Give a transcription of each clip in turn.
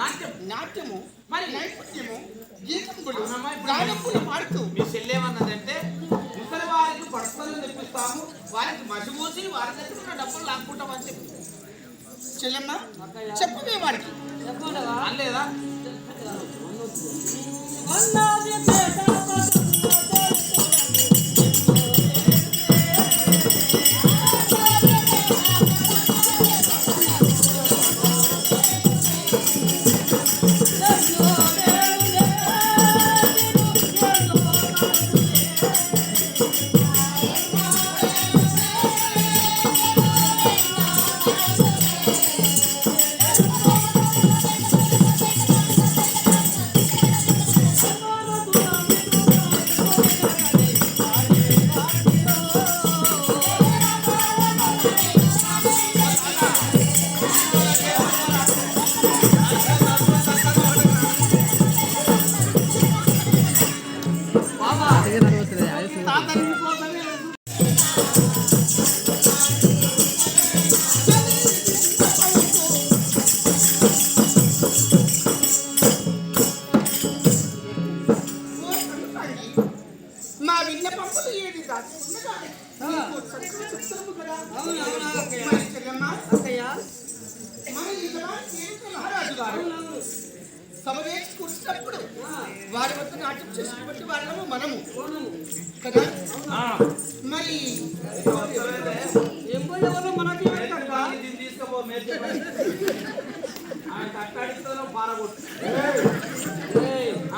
నాట్యం. నాట్యము మరి నైపుణ్యము గీతంబులు అవునమ్మా, ఇప్పుడు గానంబులు పాడుతూ. మీ చెల్లేమన్నదంటే ముసలి వారికి తెప్పిస్తాము వారికి మసిమూసి వారి దగ్గర ఉన్న డబ్బులు లాక్కుంటామని చెప్పి. చెల్లెమ్మ చెప్పవే వారికి అనలేదా?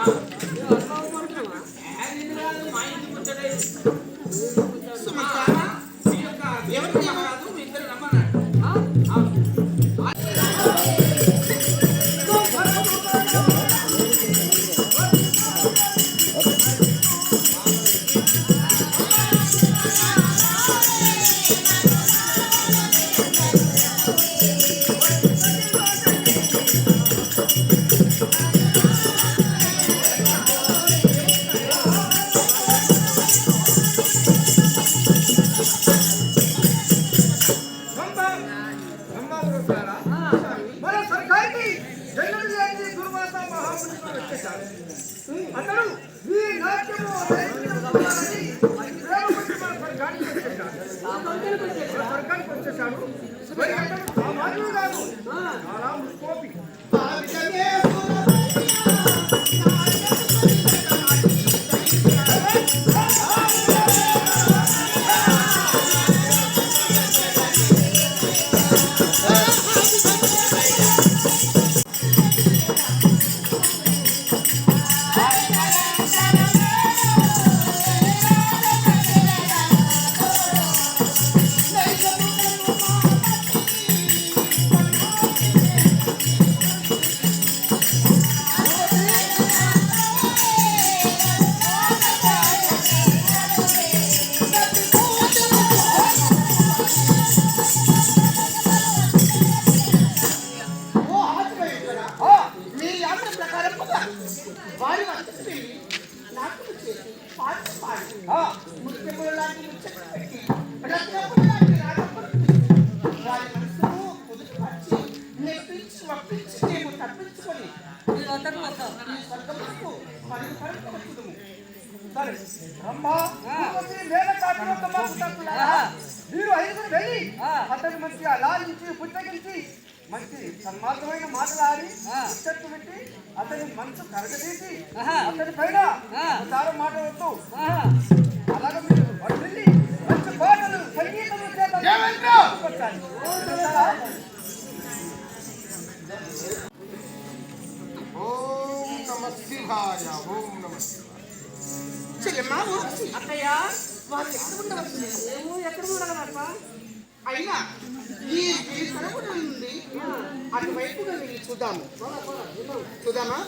ఆ. మన సర్కారికి జన్మలు లేని దుర్వాస మహామునితో వచ్చేశాడు అతడు ఈ నాట్యము అభినయించబడాలని వచ్చేశాడు మరి అతడు సామాన్యుడు కాదు. చాలా కోపి మీరు ఐదుగురు వెళ్ళి అతని మంచిగా లాలించి పుట్టగించి మంచి సన్మార్గమైన మాటలాడి చెట్టు పెట్టి అతని మనసు కరగదీసి అతని పైన ఒకసారి మాట వద్దు అలాగే మీరు ఓం ఎక్కడ అయినా ఈ ఈ సరగుణ నుండి అటువైపుగా చూద్దాము చూద్దామా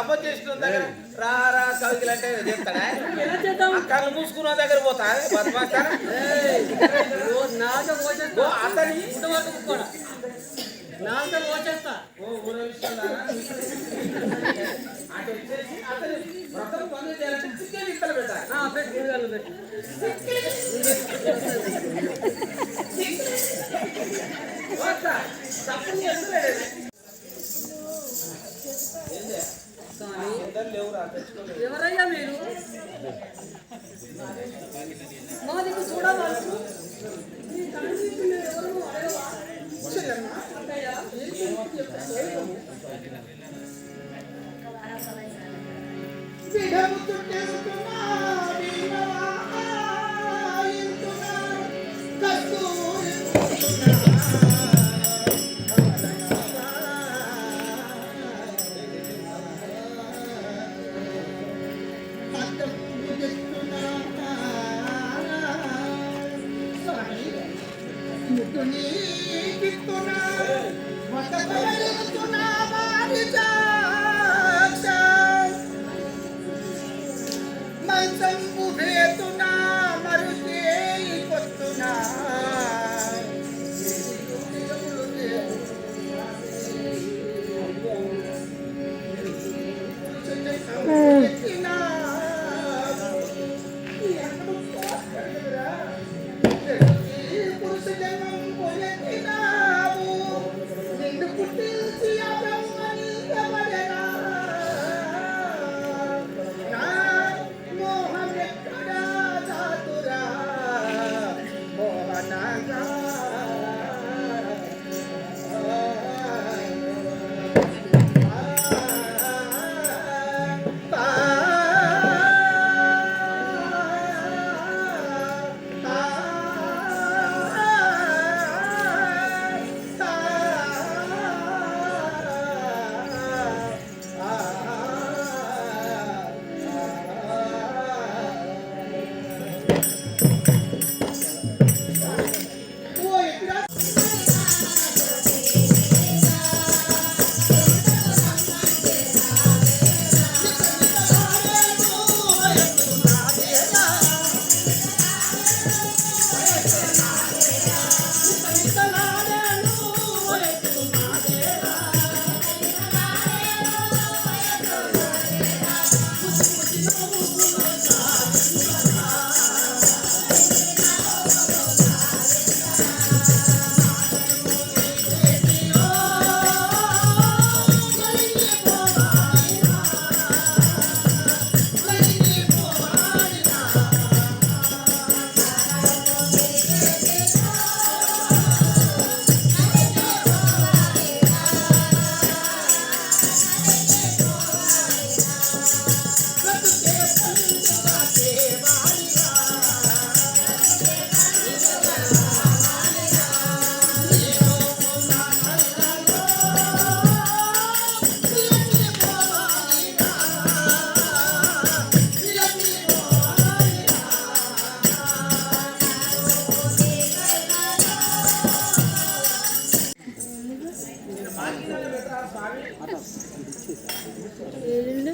సపోజ్ చేసిన దగ్గర రా రా కవికలు అంటే చెప్తాడా? కళ్ళు మూసుకున్న దగ్గర పోతా బతమాస్తారా అతని? నాతో పోచేస్తా. ఓ ఊర విషయం అటు స్వామి ఎవరయ్యా మీరు? మా నీకు చూడవచ్చు ఏళ్ళు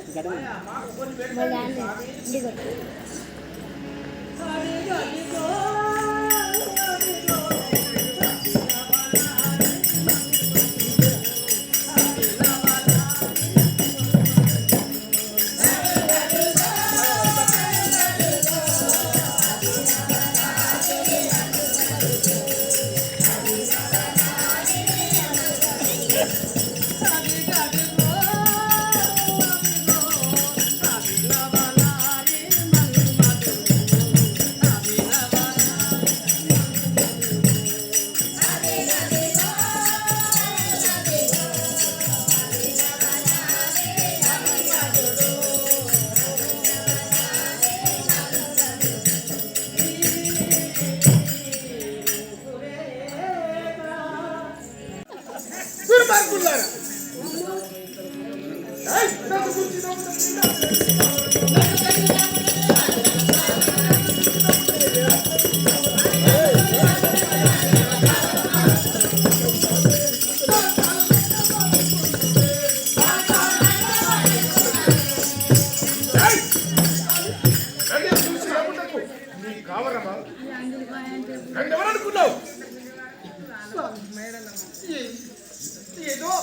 లేదు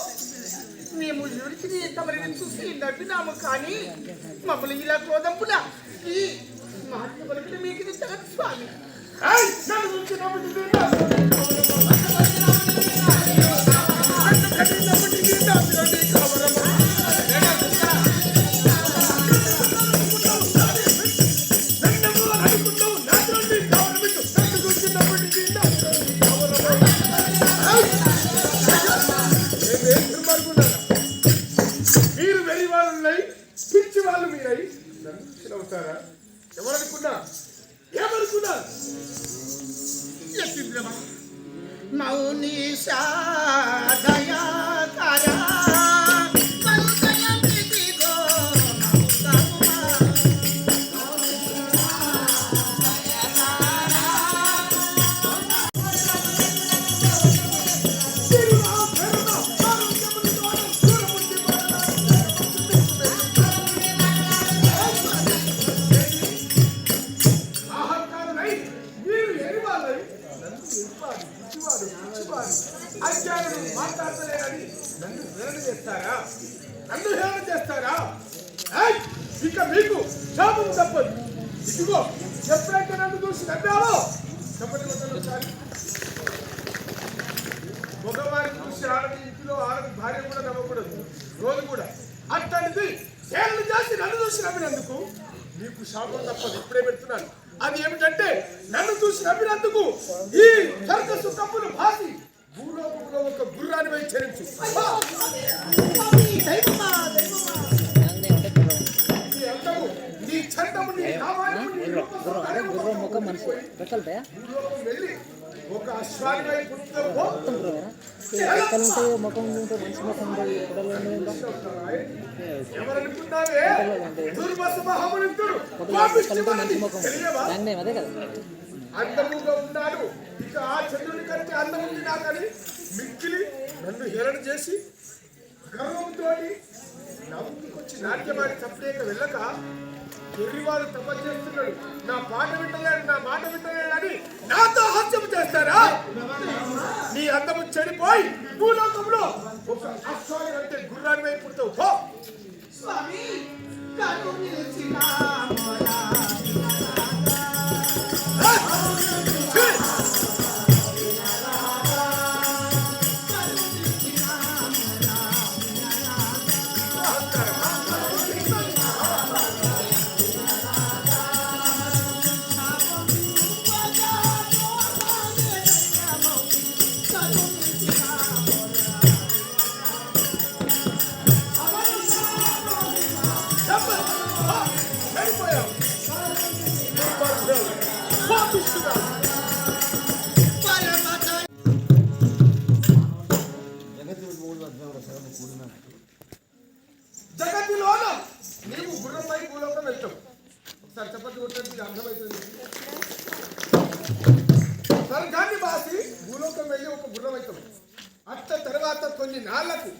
మేము ఎవరికి తమరిని చూసి నవ్వినాము కానీ మమ్మల్ని ఇలా క్రోధంపున ఈ మాట పలికిన మీకు తగదు స్వామి. నీకు శాపం తప్పదు. ఇప్పుడే పెడుతున్నాను. అది ఏమిటంటే నన్ను చూసి నవ్వినందుకు ఈ సర్కసు కప్పులు భాసి భూలోకంలో ఒక గుర్రాన్ని పై చరించు స్వామి దైవమా దైవమా నీ అందము నీ వెళ్ళి ఒక అశ్వాని పై. పుట్టుకో పో. రెక్కలు ఉంటాయి ముఖం మనిషి ఉంటాయి ఎవరనుకున్నావే? పాపిష్టివాడిని. తెలియవా? దాని నేమ్ అదే కదా. అందముగా ఉన్నాడు. ఇక ఆ చంద్రుని కంటే అందం ఉంది నాకని మిక్కిలి నన్ను హేళన చేసి గర్వంతో నవ్వుకొచ్చి నాట్యమాడి చంపలేక వెళ్ళక ఎర్రివాడు తప్ప చేస్తున్నాడు. నా పాట వింటలేడు నా మాట వింటలేడు అని నాతో హాస్యం చేస్తారా? నీ అందము చెడిపోయి భూలోకంలో ఒక అశ్వాని అంటే గుర్రాన్ని వైపు పుడతావు. పో. స్వామి కను నిలిచిన మోరా చెడిపోయావు. గుర్రంపై భూలోకం వెళ్తాం ఒకసారి చెప్పండి కొట్టడానికి అర్థమవుతుంది స్వర్గాన్ని బాసి భూలోకం వెళ్ళి ఒక గుర్రం అవుతాం అట్ట తర్వాత కొన్ని నాళ్ళకు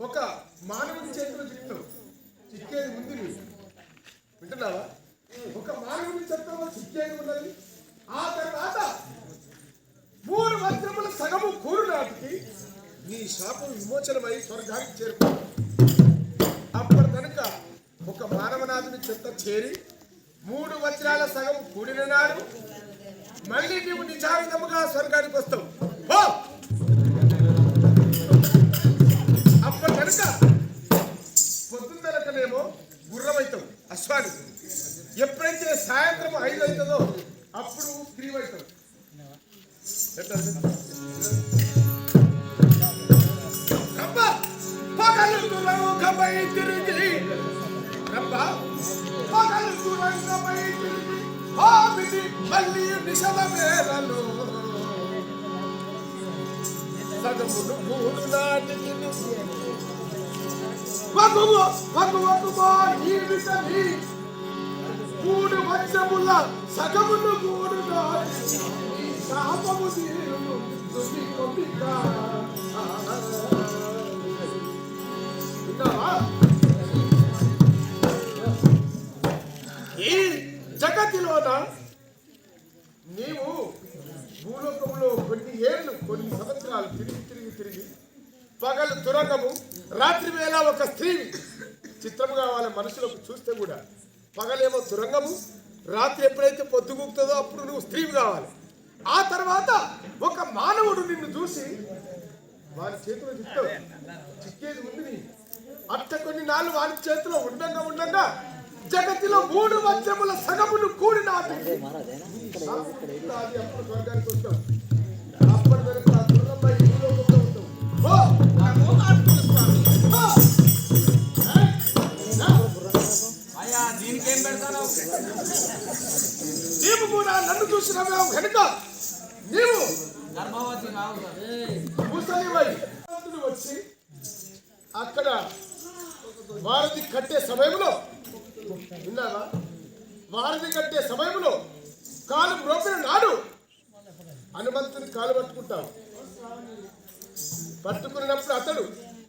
ఒక మానవుడి చేతిలో చిక్కుతాం చిక్కేది ఉంది వింటున్నావా? ఒక మానవుడి చేతిలో చిక్కేది ఉన్నది. ఆ తర్వాత మూడు వస్త్రముల సగము కూరు నాటికి నీ శాపం విమోచనమై స్వర్గానికి చేరుకో ఒక మానవనాథుని చెత్త చేరి మూడు వజ్రాల సగం కూడిన నాడు మళ్ళీ నీవు నిజాయుధముగా స్వర్గానికి వస్తావు. పో! అప్పటి కనుక పొద్దున్నరకనేమో గుర్రమవుతావు అశ్వాని. ఎప్పుడైతే సాయంత్రం ఐదు అవుతుందో అప్పుడు గ్రీవ్ అవుతావు మూడు వచ్చముల సగమును మూడు నాటి శాపము తీరును తుది కొమ్మిక విన్నావా? ఈ జగతిలోన నీవు భూలోకంలో కొన్ని ఏళ్ళు కొన్ని సంవత్సరాలు తిరిగి తిరిగి తిరిగి పగలు తురంగము రాత్రి వేళ ఒక స్త్రీ చిత్రముగా వాళ్ళ మనుషులకు చూస్తే కూడా పగలేమో తురంగము రాత్రి ఎప్పుడైతే పొద్దుగుతుందో అప్పుడు నువ్వు స్త్రీవి కావాలి. ఆ తర్వాత ఒక మానవుడు నిన్ను చూసి వారి చేతిలో చిత్తావు. చిక్కేది ఉంది నీ. అట్ట కొన్ని నాళ్ళు వారి చేతిలో ఉండగా ఉండగా జగతిలో మూడు వజ్రముల సగమును కూడిన అప్పటి పెడతాను నీవు కూడా నన్ను చూసినవే కనుక నీవు గర్భవతి ముసలివై వచ్చి అక్కడ వారధి కట్టే సమయంలో విన్నారా వారధి కట్టే సమయంలో కాలు మ్రోపిన నాడు హనుమంతుని కాలు పట్టుకుంటావు పట్టుకున్నప్పుడు అతడు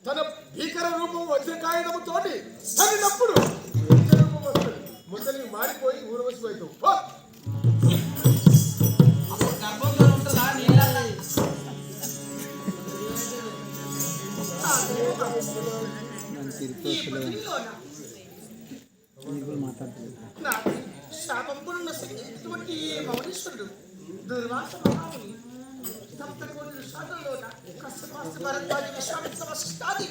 తన భీకర రూపం వజ్రకాయుధము తోటి తగినప్పుడు రూపం వస్తుంది. ముసలి మారిపోయి ఊరవసిపోతావు ఈ ఇటువంటి దుర్వాస మహాముని. సప్తకోటి ఋషాలలోన కష్టపాస్త భరద్వాజ విశ్వామిత్ర వశిష్టాది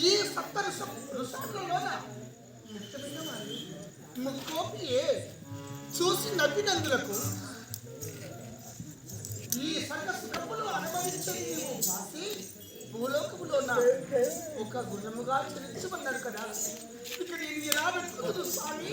ఈ సప్త ఋష ఋషాలలోన ముఖ్యమైన వారు ముక్కోపియే చూసి నవ్వినందులకు ఈ సర్వ సుఖములు అనుభవించని నీవు బాసి ఒక గుణముగా చరించమన్నారు కదా. ఇక్కడ నేను ఎలా స్వామి.